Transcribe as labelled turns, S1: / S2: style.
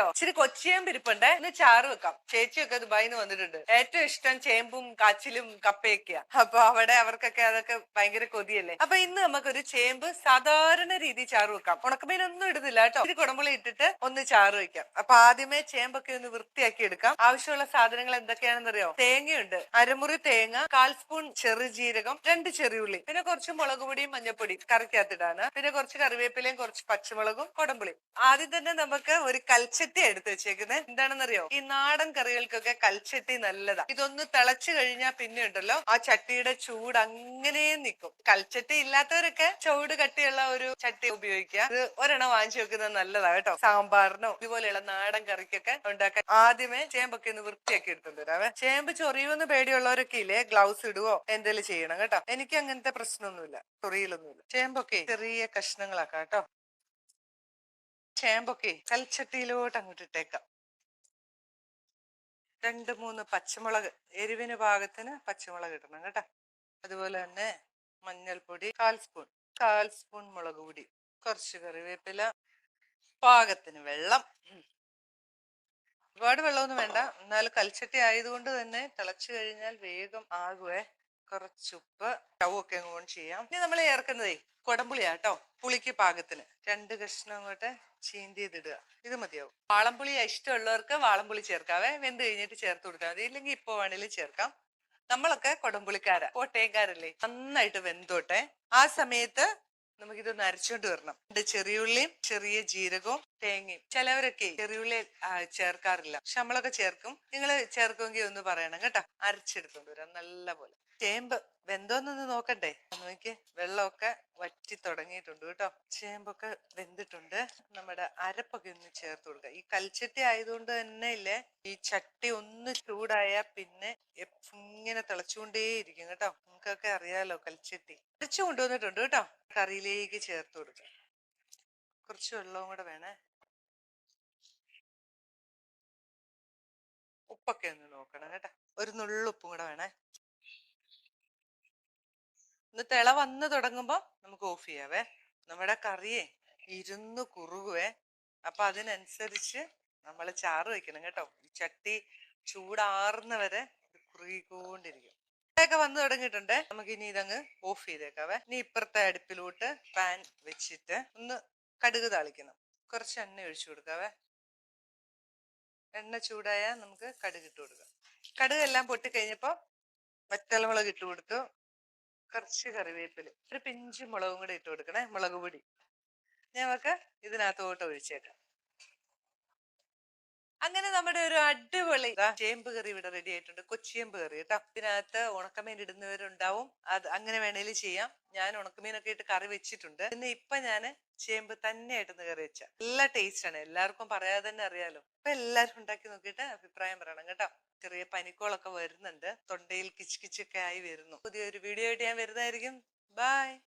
S1: എന്നറിയോ ഇച്ചിരി കൊച്ചിയേമ്പ് ഇന്ന് ചാറ് വെക്കാം. ചേച്ചിയൊക്കെ ദുബായിൽ നിന്ന് വന്നിട്ടുണ്ട്. ഏറ്റവും ഇഷ്ടം ചേമ്പും കാച്ചിലും കപ്പയൊക്കെയാ. അപ്പൊ അവിടെ അവർക്കൊക്കെ അതൊക്കെ ഭയങ്കര കൊതിയല്ലേ? അപ്പൊ ഇന്ന് നമുക്കൊരു ചേമ്പ് സാധാരണ രീതി ചാറ് വെക്കാം. ഉണക്കമീനൊന്നും ഇടുന്നില്ല കേട്ടോ. ഇത്തിരി കുടമ്പുളി ഇട്ടിട്ട് ഒന്ന് ചാറ് വെക്കാം. അപ്പൊ ആദ്യമേ ചേമ്പൊക്കെ ഒന്ന് വൃത്തിയാക്കി എടുക്കാം. ആവശ്യമുള്ള സാധനങ്ങൾ എന്തൊക്കെയാണെന്ന് എന്തൊക്കെയാണെന്നറിയോ? തേങ്ങയുണ്ട്. അരമുറി തേങ്ങ കാൽ സ്പൂൺ ചെറുജീരകം രണ്ട് ചെറിയുള്ളി പിന്നെ കുറച്ച് മുളക് പൊടിയും മഞ്ഞപ്പൊടിയും കറിക്കകത്തിടാണ് പിന്നെ കുറച്ച് കറിവേപ്പിലയും കുറച്ച് പച്ചമുളകും കുടമ്പുളിയും ആദ്യം തന്നെ നമുക്ക് ഒരു കൽച്ചട്ടി എടുത്ത് വെച്ചേക്കുന്നത് എന്താണെന്നറിയോ? ഈ നാടൻ കറികൾക്കൊക്കെ കൽച്ചട്ടി നല്ലതാ. ഇതൊന്ന് തിളച്ചു കഴിഞ്ഞാൽ പിന്നെ ഉണ്ടല്ലോ ആ ചട്ടിയുടെ ചൂട് അങ്ങനെ നിൽക്കും കൽച്ചട്ടി ഇല്ലാത്തവരൊക്കെ ചൂട് കട്ടിയുള്ള ഒരു ചട്ടി ഉപയോഗിക്കുക. ഇത് ഒരെണ്ണം വാങ്ങിച്ചു വെക്കുന്നത് നല്ലതാ കേട്ടോ. സാമ്പാറിനോ ഇതുപോലെയുള്ള നാടൻ കറിക്കൊക്കെ ഉണ്ടാക്കാൻ ആദ്യമേ ചേമ്പൊക്കെ ഒന്ന് വൃത്തിയാക്കി എടുത്തുണ്ട് വരാവേ. ചേമ്പ് ചൊറിയുമെന്ന് പേടിയുള്ളവരൊക്കെ ഇല്ലേ? ഗ്ലൗസ് ഇടുവോ? എന്തെങ്കിലും ചെയ്യണം കേട്ടോ. എനിക്ക് അങ്ങനത്തെ പ്രശ്നമൊന്നുമില്ല. ചൊറിയിലൊന്നുമില്ല. ചേമ്പൊക്കെ ചെറിയ കഷ്ണങ്ങളാക്കാം കേട്ടോ. ചേമ്പൊക്കെ കൽച്ചട്ടിയിലോട്ട് അങ്ങോട്ട് ഇട്ടേക്കാം രണ്ട് മൂന്ന് പച്ചമുളക് എരിവിന് പാകത്തിന് പച്ചമുളക് ഇടണം കേട്ടോ. അതുപോലെ തന്നെ മഞ്ഞൾപ്പൊടി കാൽ സ്പൂൺ കാൽ സ്പൂൺ മുളക് പൊടി കുറച്ച് കറിവേപ്പില പാകത്തിന് വെള്ളം. ഒരുപാട് വെള്ളമൊന്നും വേണ്ട. എന്നാൽ കൽച്ചട്ടി ആയതുകൊണ്ട് തന്നെ തിളച്ചു കഴിഞ്ഞാൽ വേഗം ആകുവേ. കുറച്ചുപ്പ് സ്റ്റൗ അങ്ങ് ഓൺ ചെയ്യാം. ഇനി നമ്മൾ ചേർക്കുന്നതേ കൊടമ്പുളിയാട്ടോ പുളിക്ക് പാകത്തിന്. രണ്ട് കഷ്ണം അങ്ങോട്ട് ചീന്തിയതിടുക. ഇത് മതിയാവും. വാളംപുളി ഇഷ്ടമുള്ളവർക്ക് വാളംപുളി ചേർക്കാവേ. വെന്ത് കഴിഞ്ഞിട്ട് ചേർത്ത് കൊടുത്താൽ മതി. ഇല്ലെങ്കിൽ ഇപ്പൊ വേണേലും ചേർക്കാം. നമ്മളൊക്കെ കൊടംപുളിക്കാരാ. കോട്ടയംകാരല്ലേ? നന്നായിട്ട് വെന്തോട്ടെ. ആ സമയത്ത് നമുക്കിതൊന്ന് നരച്ചോണ്ട് വരണം. ചെറിയുള്ളിയും ചെറിയ ജീരകവും തേങ്ങയും. ചിലവരൊക്കെ ചെറിയുള്ളി ചേർക്കാറില്ല. നമ്മളൊക്കെ ചേർക്കും. നിങ്ങൾ ചേർക്കുമെങ്കിൽ ഒന്ന് പറയണം കേട്ടോ. അരച്ചെടുത്തോണ്ട് വരാം നല്ല പോലെ ചേമ്പ് വെന്തോന്നൊന്ന് നോക്കണ്ടേ? നോക്കി വെള്ളമൊക്കെ വറ്റി തുടങ്ങിയിട്ടുണ്ട് കേട്ടോ. ചേമ്പൊക്കെ വെന്തിട്ടുണ്ട്. നമ്മുടെ അരപ്പൊക്കെ ഒന്ന് ചേർത്ത് കൊടുക്കുക ഈ കൽച്ചട്ടി ആയതുകൊണ്ട് തന്നെ ഇല്ലേ ഈ ചട്ടി ഒന്ന് ചൂടായ പിന്നെ ഇങ്ങനെ തിളച്ചുകൊണ്ടേയിരിക്കും കേട്ടോ. നിങ്ങൾക്കൊക്കെ അറിയാലോ കൽച്ചട്ടി. കുറച്ച് കൊണ്ടുവന്നിട്ടുണ്ട് കേട്ടോ. കറിയിലേക്ക് ചേർത്ത് കൊടുക്കുക കുറച്ച് വെള്ളവും കൂടെ വേണേ. ഉപ്പൊക്കെ ഒന്ന് നോക്കണം കേട്ടോ. ഒരു നുള്ളുപ്പും കൂടെ വേണേ. ഒന്ന് തിള വന്ന് തുടങ്ങുമ്പോ നമുക്ക് ഓഫ് ചെയ്യാവേ. നമ്മുടെ കറിയെ ഇരുന്ന് കുറുകുവേ. അപ്പൊ അതിനനുസരിച്ച് നമ്മൾ ചാറ് വെക്കണം കേട്ടോ. ഈ ചട്ടി ചൂടാറുന്നവരെ വരെ കുറുകിക്കൊണ്ടിരിക്കും. ഒക്കെ വന്നു തുടങ്ങിയിട്ടുണ്ട്. നമുക്ക് ഇനി ഇതങ്ങ് ഓഫ് ചെയ്തേക്കാവേ. ഇനി ഇപ്പുറത്തെ അടുപ്പിലോട്ട് പാൻ വെച്ചിട്ട് ഒന്ന് കടുക് താളിക്കണം. കുറച്ച് എണ്ണ ഒഴിച്ചു കൊടുക്കാവേ. എണ്ണ ചൂടായാൽ നമുക്ക് കടുക് ഇട്ട് കൊടുക്കാം. കടുക് എല്ലാം പൊട്ടി കഴിഞ്ഞപ്പോ വറ്റൽമുളക് ഇട്ട് കൊടുത്തു. കുറച്ച് കറിവേപ്പിൽ ഒരു പിഞ്ച് മുളകും കൂടെ ഇട്ട് കൊടുക്കണേ മുളക് പൊടി. ഞങ്ങൾക്ക് ഇതിനകത്തോട്ട് ഒഴിച്ചേക്കാം. അങ്ങനെ നമ്മുടെ ഒരു അടിപൊളി ചേമ്പ് കറി ഇവിടെ റെഡി ആയിട്ടുണ്ട്. കൊച്ചിയേമ്പ് കറി കേട്ടോ. ഇതിനകത്ത് ഉണക്കമീൻ ഇടുന്നവരുണ്ടാവും. അത് അങ്ങനെ വേണേലും ചെയ്യാം. ഞാൻ ഉണക്കമീനൊക്കെ ഇട്ട് കറി വെച്ചിട്ടുണ്ട്. പിന്നെ ഇപ്പൊ ഞാൻ ചേമ്പ് തന്നെയായിട്ടൊന്ന് കറി വെച്ച. നല്ല ടേസ്റ്റ് ആണ്. എല്ലാവർക്കും പറയാതെ തന്നെ അറിയാലോ. അപ്പൊ എല്ലാവരും ഉണ്ടാക്കി നോക്കിയിട്ട് അഭിപ്രായം പറയണം കേട്ടോ. ചെറിയ പനിക്കോളൊക്കെ വരുന്നുണ്ട്. തൊണ്ടയിൽ കിച്ച് കിച്ചൊക്കെ ആയി വരുന്നു. പുതിയൊരു വീഡിയോ ആയിട്ട് ഞാൻ വരുന്നതായിരിക്കും. ബൈ